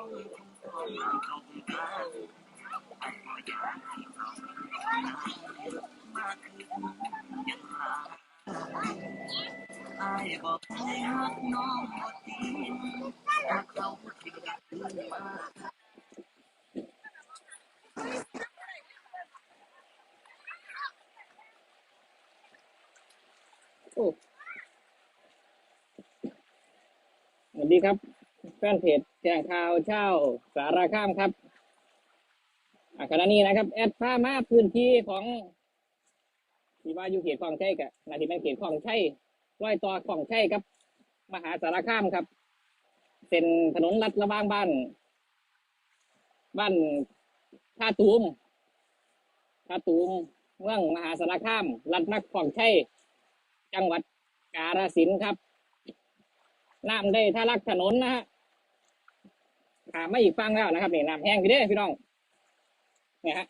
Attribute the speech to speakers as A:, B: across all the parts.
A: โอ้สวัสดีครับ แฟนเพจแจ้งข่าวเช่าสารคามครับขณะนี้นะครับ แอดพามาพื้นที่ของที่ว่าอยู่เขตคลองไชัยกับนาทีเป็นเขตคลองไชัยร้อยต่อคลองไชัยครับ มหาสารคามครับเป็นถนนลัดระว่างบ้าน บ้านท่าตูมท่าตูมเมืองมหาสารคามลัดนักคลองไชัยจังหวัดกาฬสินครับน้ำได้ทะลักถนนนะฮะ ขามไม่อีกฟังแล้วนะครับนี่น้ำแห้งอยู่เด้พี่น้องเนี่ยฮะ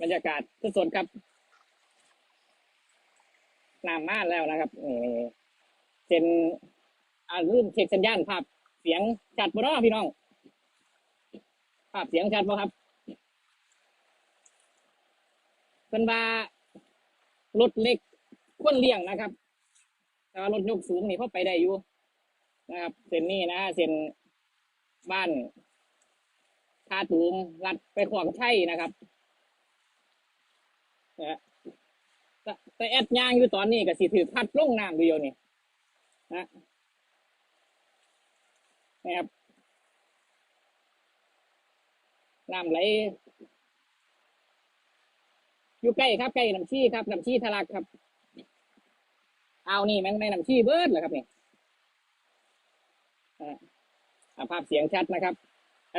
A: บรรยากาศสดๆครับน้ำมาแล้วนะครับนี่เป็นอ่าลืมเช็คสัญญาณภาพเสียงชัดบ่เนาะพี่น้อง ภาพเสียงชัดบ่ครับเป็นว่ารถเล็กควรเลี่ยงนะครับแต่ว่ารถยกสูงนี่เขาไปได้อยู่นะครับเส้นนี้นะเส้นบ้าน ท่าตูมลัดไปขวางไช่นะครับนะฮะแต่แต่แอดยางอยู่ตอนนี้ก็สิถือพัดลงน้ำเดียวนี่นะนะครับน้ำไหลอยู่ใกล้ครับใกล้น้ำชี้ครับน้ำชี้ทะลักครับ เอานี่แม่งแม่น้ำชี้เบิร์ดเหรอครับนี่อ่าอ่าภาพเสียงชัดนะครับ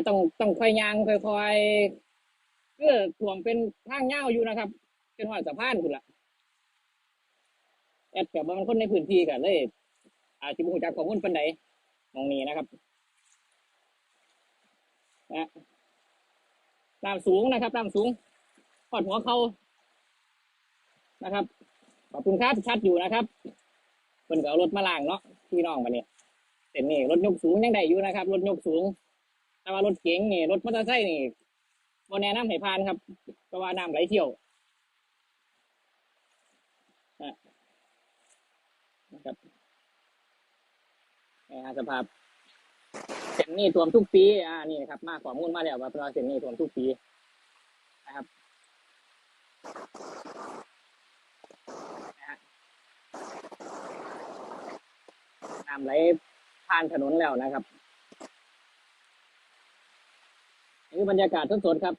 A: ต้องต้องค่อยยางค่อยๆเพื่อถ่วงเป็นทางเง่าอยู่นะครับ เป็นว่าสะพานคุณละแอดกับมันคนในพื้นที่กันเลย อาจจะบุกจากข้อมูลปันใดมองนี้นะครับนะน้ำสูงนะครับน้ำสูงขอดหัวเขานะครับขอบคุณครับชัดอยู่นะครับเพิ่นก็เอารถมาล่างเนาะพี่น้องมาเนี่ยเส้นนี่รถยกสูงยังได้อยู่นะครับ รถยกสูง แต่ว่ารถเก๋งนี่รถมอเตอร์ไซค์นี่บนแนะนำให้ผ่านครับเพราะว่าน้ำไหลเที่ยวนะครับนะสภาพเส้นนี่ท่วมทุกปี อ่า นี่นะครับ มากข้อมูลมาแล้วว่าเราเส้นนี่ท่วมทุกปีนะครับน้ำไหลผ่านถนนแล้วนะครับ นี่บรรยากาศสดๆครับ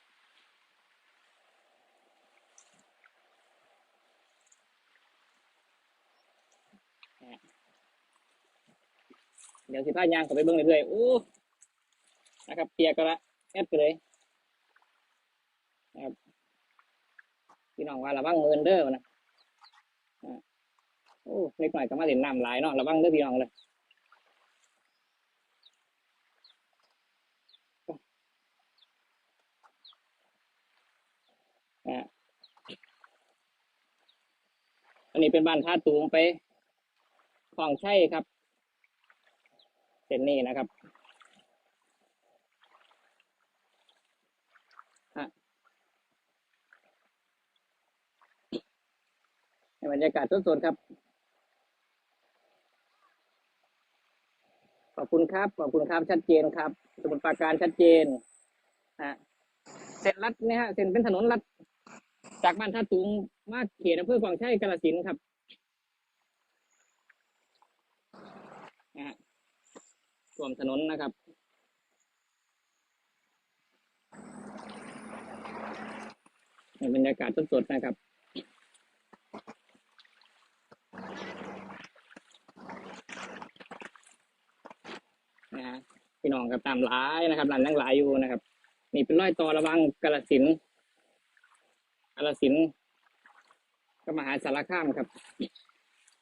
A: เดี๋ยวสิพายางเข้าไปเบิ้งเรื่อยๆโอ้นะครับเปียกก็ละแอดไปเลยนะครับพี่น้องว่าระวังมือเด้อนะอ่าโอ้เล็กหน่อยก็มาเห็นน้ำหลายเนาะระวังเด้อพี่น้องเลย อะอันนี้เป็นบ้านท่าตูมไปคลองใช่ครับเส้นนี้นะครับฮะในบรรยากาศสดๆครับ ขอบคุณครับ ขอบคุณครับ ชัดเจนครับ สมุดปราการชัดเจนฮะเส้นลัดเนี่ยฮะเส้นเป็นถนนลัด จากบ้านท่าตูมมาเขตอำเภอคลองชัยกาฬสินครับนะฮะรวมถนนนะครับในบรรยากาศสดๆนะครับนะฮะพี่น้องครับตามหลายนะครับร้านนั่งหลายอยู่นะครับ นี่เป็นร้อยต่อระวังกาฬสิน กาฬสินก็มหาสารคามครับ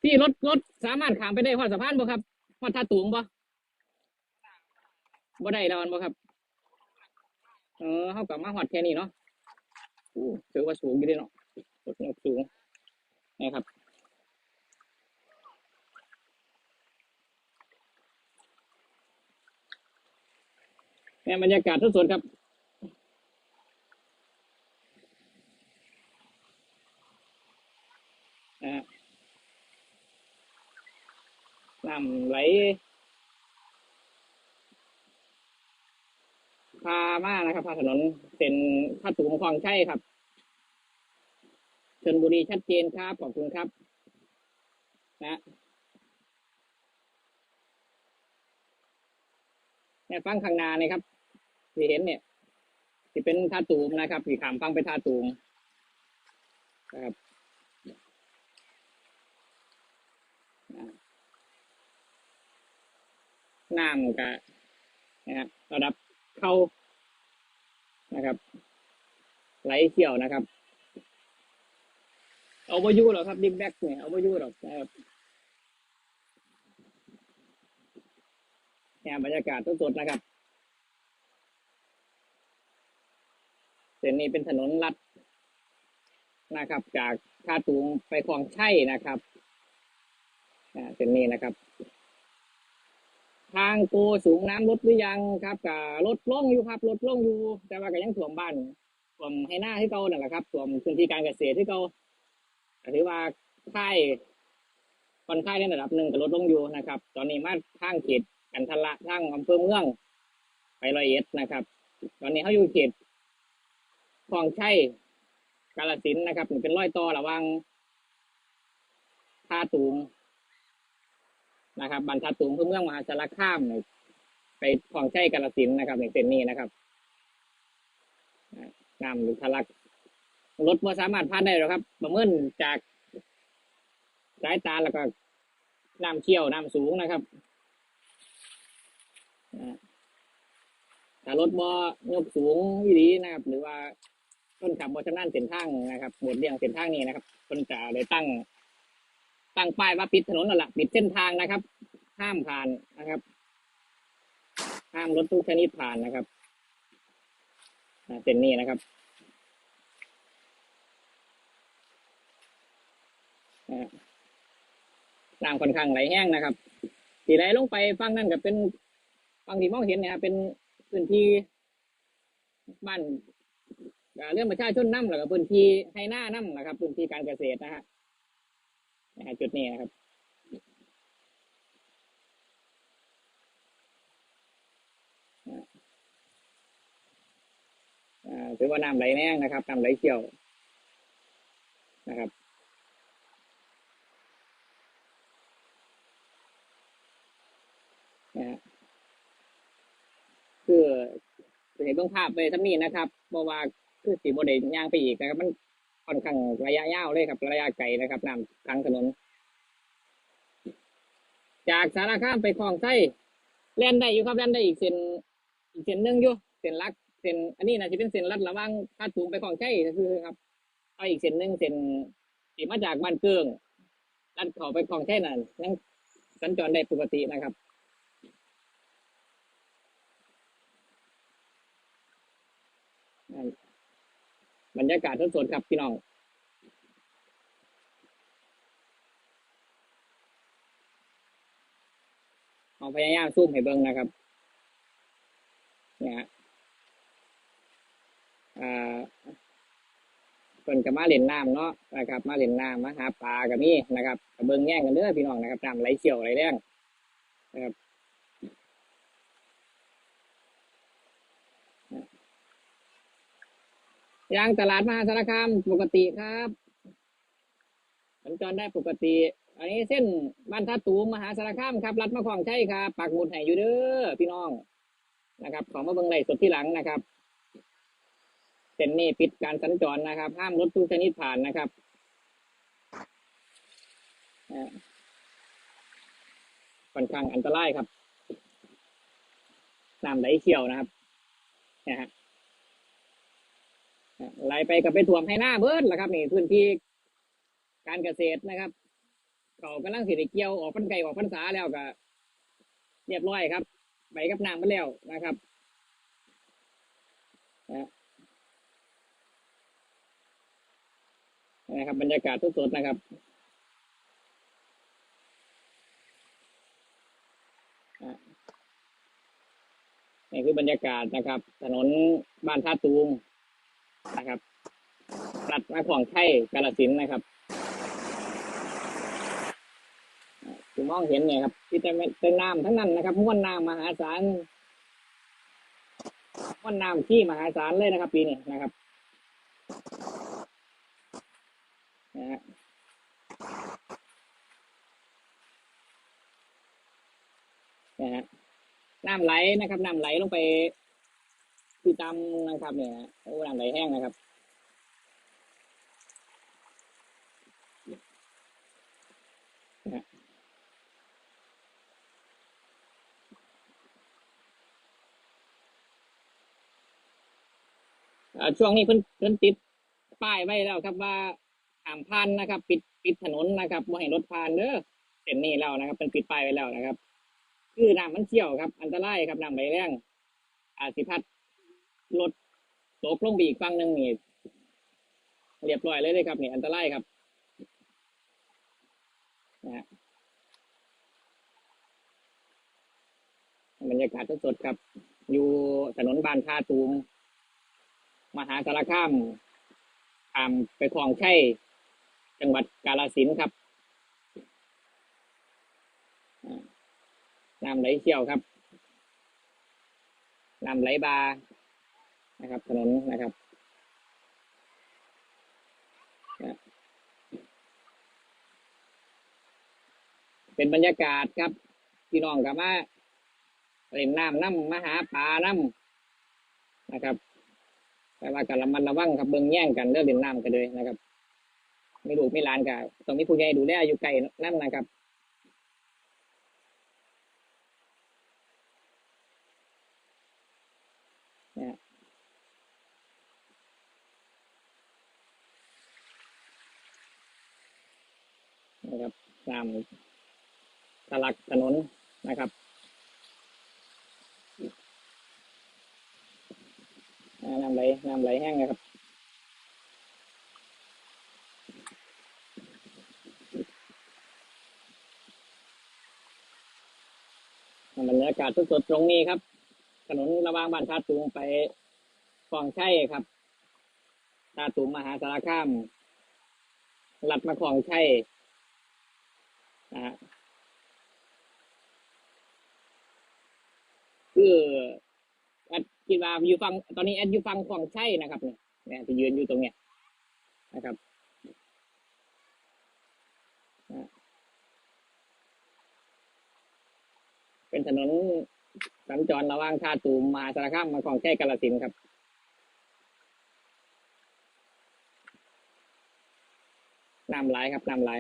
A: พี่รถรถสามารถข้ามไปได้พอดสะพานบ่ครับพอดท่าตูมบ่บ่ได้แล้วอันบ่ครับ เออเขากลับมาหอดแค่นี้เนาะอู้ถือว่าสูงอยู่เด้เนาะรถสูงนะครับเนี่ยบรรยากาศสดๆครับ นะฮะ น้ำไหลพามานะครับพาถนนเป็นท่าตูมคลองใช่ครับชนบุรีชัดเจนครับ ขอบคุณครับ นะเนี่ยฟังข้างนานี่ยครับ ที่เห็นเนี่ยที่เป็นท่าตูมนะครับที่ขามฟังไปท่าตูมนะครับ น้ำก็นะครับระดับเข้านะครับ ไหลเชี่ยวนะครับ เอาไปยู่หรอครับดิ๊กแบ็กเนี่ยเอาไปยู่หรอกนะครับเนี่ยบรรยากาศสดๆนะครับเส้นนี้เป็นถนนลัดนะครับ จากท่าตูงไปคลองไช่นะครับเส้นนี้นะครับ ทางโกสูงน้ำลดหรือยังครับกับลดลงอยู่ครับลดลงอยู่ แต่ว่าก็ยังถ่วมบ้านถ่วมให้หน้าที่เก่านั่นแหละครับถ่วมพื้นที่การเกษตรที่เก่าถือว่าค่ายค่อนข้างในระดับหนึ่งก็ลดลงอยู่นะครับ ตอนนี้มาทางเขตกันทละทางอำเภอเมือง ไปร้อยเอ็ดนะครับ ตอนนี้เขาอยู่เขตคลองชัยกาลสินนะครับนี่เป็นร้อยต่อระว่างท่าตูม นะครับ บรรทัดสูงเพื่อเมืองมหาสารคามเนี่ยไปคลองใช้กาลสินนะครับในเส้นนี้นะครับน้ำหรือทะลักรถบ่สามารถผ่านได้หรอกครับ ประเมินจากสายตาแล้วก็น้ำเชี่ยวน้ำสูงนะครับอ่าถ้ารถบ่ยกสูงวิดีนะครับ หรือว่าต้นขับบ่ชำนาญเส้นทางนะครับหมดเรียงเส้นทางนี้นะครับคนจะได้ตั้ง ตั้งป้ายว่าปิดถนนนั่นแหละปิดเส้นทางนะครับ ห้ามผ่านนะครับ ห้ามรถทุกชนิดผ่านนะครับเส้นนี้นะครับอ่าน้ำค่อนข้างไหลแห้งนะครับสีไหลลงไปฟังนั่นก็เป็นฟังที่มองเห็นนยครับเป็นพื้นที่บ้านเรื่องประชาชนน้ำแล้วก็พื้นที่ให้หน้าน้ำนะครับ พื้นที่การเกษตรนะฮะ นะจุดนี้นะครับถือว่าน้ำไหลแน่งนะครับน้ำไหลเชี่ยวนะครับนะคือเห็นเบื้องภาพไปทั้งนี้นะครับเพราะว่าคือสีโมเดลย่างไปอีกนะครับ มัน ค่อนข้างระยะยาวเลยครับ ระยะไกลนะครับน้ำทางถนน จากสารคามไปคลองไส้เล่นได้อยู่ครับเล่นได้อีกเส้นอีกเส้นหนึ่งอยู่เส้นลักเส้นอันนี้นะจะเป็นเส้นลัดระหว่างท่าตูมไปคลองไส้ก็คือครับเอาอีกเส้นหนึ่งเส้นที่มาจากบ้านเกืองลัดเขาไปคลองไส้นั่นยังสัญจรได้ปกตินะครับบรรยากาศสดๆครับพี่น้อง เอาพยายามซูมให้เบิ่งนะครับ เนี่ยอ่าเพิ่นก็มาเล่นน้ำเนาะนะครับ มาเล่นน้ำมาหาปลาก็มีนะครับเบิ่งแย่งกันเด้อพี่น้องนะครับน้ำไหลเชี่ยวไหลแรงนะครับยางตลาดมหาสารคามปกติครับสัญจรได้ปกติ อันนี้เส้นบ้านท่าตูมมหาสารคามครับรัดมะขวางใช่ครับปักหมุดให้อยู่เด้อพี่น้องนะครับ ของมาเบิ่งไลฟ์สดที่หลังนะครับเส้นนี้ปิดการสัญจรนะครับ ห้ามรถทุกชนิดผ่านนะครับอ่าค่อนข้างอันตรายครับน้ำไหลเชี่ยวนะครับนะฮะไหลไปกับไปถ่วมให้หน้าเบิดแหละครับ นี่พื้นที่การเกษตรนะครับ เขากำลังสิได้เกี่ยวออกพันไก่ออกพรรษาแล้วก็เรียบร้อยครับไปกับน้ำมาแล้วนะครับนะครับ บรรยากาศสดๆนะครับนี่คือบรรยากาศนะครับ ถนนบ้านท่าตูมนะครับรัดมาของไทยกาลสินนะครับ ที่มองเห็นเนี่ยครับที่จะเป็นน้ำทั้งนั้นนะครับม้วนน้ำมหาศาลม้วนน้ำที่มหาศาลเลยนะครับ ปีนี้นะครับนะฮะนะฮะน้ำไหลนะครับน้ำไหลลงไปที่ตามนะครับเนี่ยโอ้น้ำไหลแห้งนะครับ ช่วงนี้เพิ่นเพิ่นติดป้ายไว้แล้วครับว่าห้ามผ่านนะครับ ปิดปิดถนนนะครับบ่ให้รถผ่านเด้อเส้นนี้แล้วนะครับเป็นปิดป้ายไว้แล้วนะครับ คือน้ำมันเชี่ยวครับ อันตรายครับน้ำไหลแรงอาจสิพัดรถตกลงไปอีกฝั่งหนึ่งนี่เรียบร้อยเลยเลยครับนี่อันตรายครับนะบรรยากาศสดๆครับ อยู่ถนนบานท่าตูม มหาสารคามตามไปคลองใช่จังหวัดกาฬสินธุ์ครับน้ำไหลเชี่ยวครับน้ำไหลบานะครับ ถนนนะครับเป็นบรรยากาศครับ พี่น้องกับมาเล่นน้ำน้ำมาหาปลาน้ำนะครับ แต่ว่าการระมัดระวังครับเบิ่งแย่งกันเรื่องเล่นน้ำกันเลยนะครับไม่ลูกไม่หลานกันต้องมีผู้ใหญ่ดูแลอยู่ไกลนั่นนะครับนะครับน้ำทะลักถนนนะครับอ่า น้ำไหลน้ำไหลแห้งนะครับบรรยากาศสดๆตรงนี้ครับ ถนนระหว่างบ้านท่าตูมไปคลองชัยครับท่าตูมมหาสารคามหลัดมาคลองชัยนะคืออ คิดว่าอยู่ฟังตอนนี้แอดอยู่ฟังคลองชัยนะครับเนี่ยเนี่ยที่ยืนอยู่ตรงเนี้ยนะครับเป็นถนนสัญจรระหว่างท่าตูมมาสารคามมาคลองชัยกาฬสินครับน้ำไหลครับน้ำไหล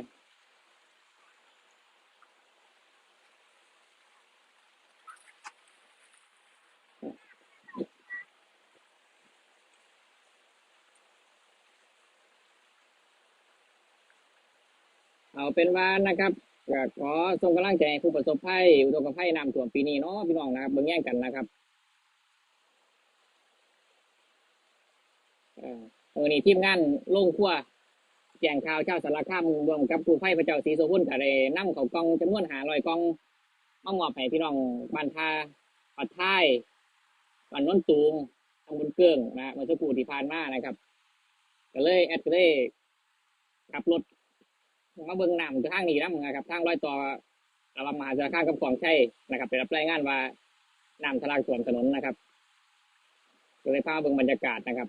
A: เอาเป็นว่านะครับก็ขอส่งกำลังใจให้ผู้ประสบภัยอุทกภัยน้ำท่วมปีนี้เนาะพี่น้องนะครับเบิ่งแย่งกันนะครับเออวันนี้ทีมงานลงครัวแจ้งข่าวเจ้าสารคามรวมกับผู้ไฟพระเจ้าศรีโสพุ่นก็ได้นำเขากองจำนวนหาลอยกล่องมามอบให้พี่น้องบ้านทาปัดท้ายบ้านโนนตูงตำบลเกื้องนะเมื่อสักครู่ที่ผ่านมานะครับ ก็เลยแอดก็เลยขับรถ มาเบิ่งน้ำทางนี้น้ำนะครับทางรอยต่อระหว่างมหาสารคามกับของใช่นะครับได้รับรายงานว่าน้ำทะลักท่วมถนนนะครับก็เลยพาเบิ่งบรรยากาศนะครับ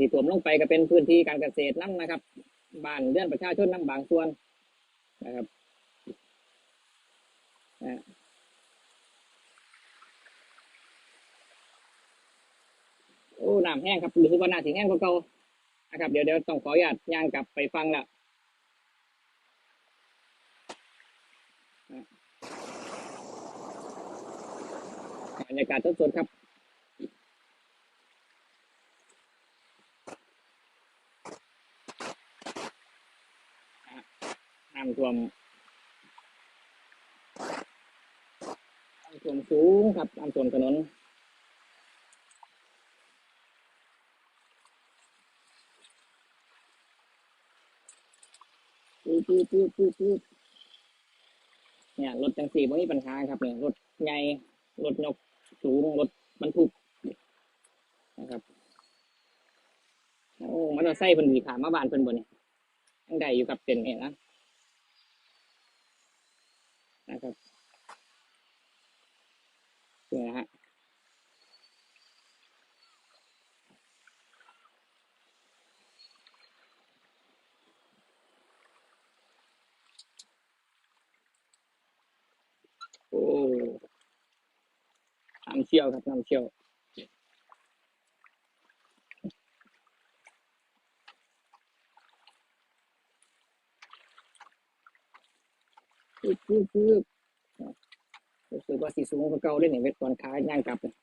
A: ที่ท่วมลงไปก็เป็นพื้นที่การเกษตรน้ำนะครับบ้านเรือนประชาชนน้ำบางส่วนนะครับนะ โอ้น้ำแห้งครับรู้สึกว่าน้ำถึงแห้งกว่าเก่านะครับ เดี๋ยวเดี๋ยวต้องขออนุญาตย่างกลับไปฟังละบรรยากาศสดๆครับน้ำท่วมน้ำท่วมสูงครับน้ำท่วมถนน ปื๊ดปื๊ดปื๊ดปื๊ดปื๊ดเนี่ยรถจังสี่ไม่มีปัญหาครับเนี่ยรถใหญ่รถยกสูงรถบรรทุกนะครับโอ้มันเอาไส้เพิ่นดีขามาบานเพิ่นบ่เนี่ยยังได้อยู่กับเต็นท์เนี่ยนะนะครับเนี่ยฮะ โอ้น้ำเชี่ยวครับน้ำเชี่ยวคือคือรู้สึกว่าสีสูงกว่าเก่าเล่นเนี่ยเวทตอนค้าย่างกลับเนี่ย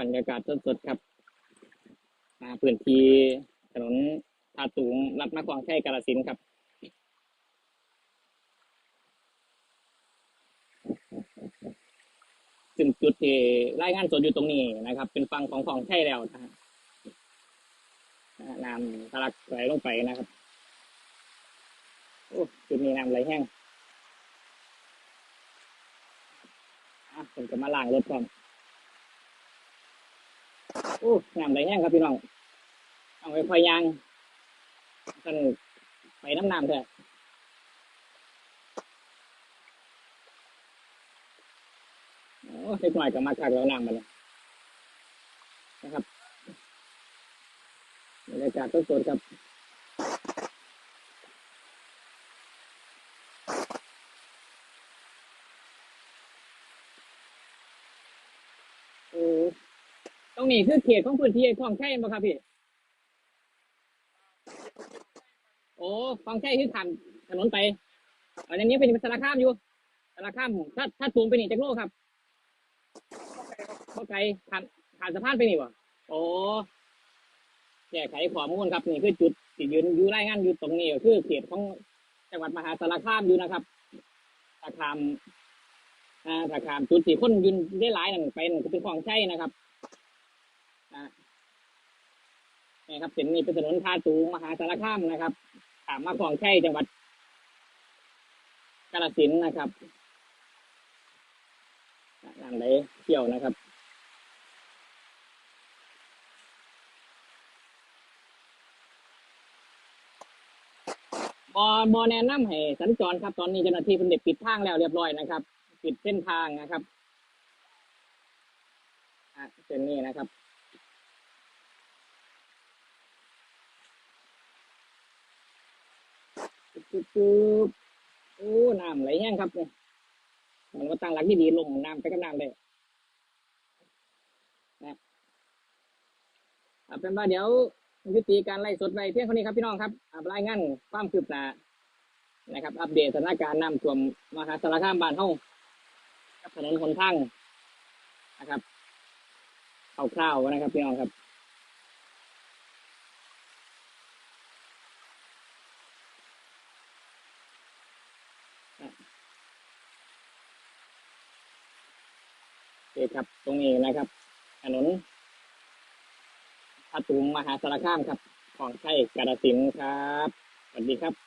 A: บรรยากาศสดๆครับพื้นที่ถนนท่าตูงรับมาคลองแค่กาลสินครับซึ่งจุดที่รายงานสดอยู่ตรงนี้นะครับ เป็นฝั่งของของใช่แล้วนะน้ำทะลักไหลลงไปนะครับโอ้จุดนี้น้ำไหลแห้งอะผมจะมาล้างรถก่อน โอ้น้ำไหลแห้งครับพี่น้องเอาไปพอยางกันไปน้ำน้ำเถอะโอ้เล็กหน่อยก็มาคักแล้วน้ำมาเลยนะครับบรรยากาศสดๆครับ โอ้ตร งนี้คือเขตของพื้นที่คลองแช่ไหมครับพี่โอ้คลองแช่คือผ่านถนนไปอันนี้เป็นสารคามอยู่สารคามถ้าถ้าตูมไปนี่จากโลกครับเข้าใจผ่านผ่านสะพานไปนี่วะโอ้แก้ไขข้อมูลครับนี่คือจุดที่ยืนอยู่รายงานอยู่ตรงนี้ก็คือเขตของจังหวัดมหาสารคามอยู่นะครับสารคามอ่าถ้าขามจุดที่คนยืนได้หลายนั่นไปนั่นเป็นของใช่นะครับอ่า นี่ครับเส้นนี้เป็นถนนทาตูมหาสารคามนะครับถามมาของใช่จังหวัดกาฬสินนะครับนั่นเลยเที่ยวนะครับบอบอแนะนำให้สัญจรครับ ตอนนี้เจ้าหน้าที่เป็นเด็กปิดทางแล้วเรียบร้อยนะครับ ปิดเส้นทางนะครับอะเส้นนี้นะครับ จุ๊บจุ๊บโอ้น้ำไหลแห้งครับเนี่ยมันก็ตั้งหลักที่ดีลงน้ำไปกับน้ำเลยนะเอาเป็นว่าเดี๋ยวยุติการไล่สดไปเพียงเท่านี้ครับพี่น้องครับอ่ารายงานความคืบหน้านะครับ อัปเดตสถานการณ์น้ำท่วมมหาสารคามบ้านเฮากับถนนหนทางนะครับคร่าวๆนะครับพี่น้องครับ คครับ ตรงนี้นะครับ ถนนพัทุมมหาสารคามครับ ของไทยกาฬสินครับ สวัสดีครับ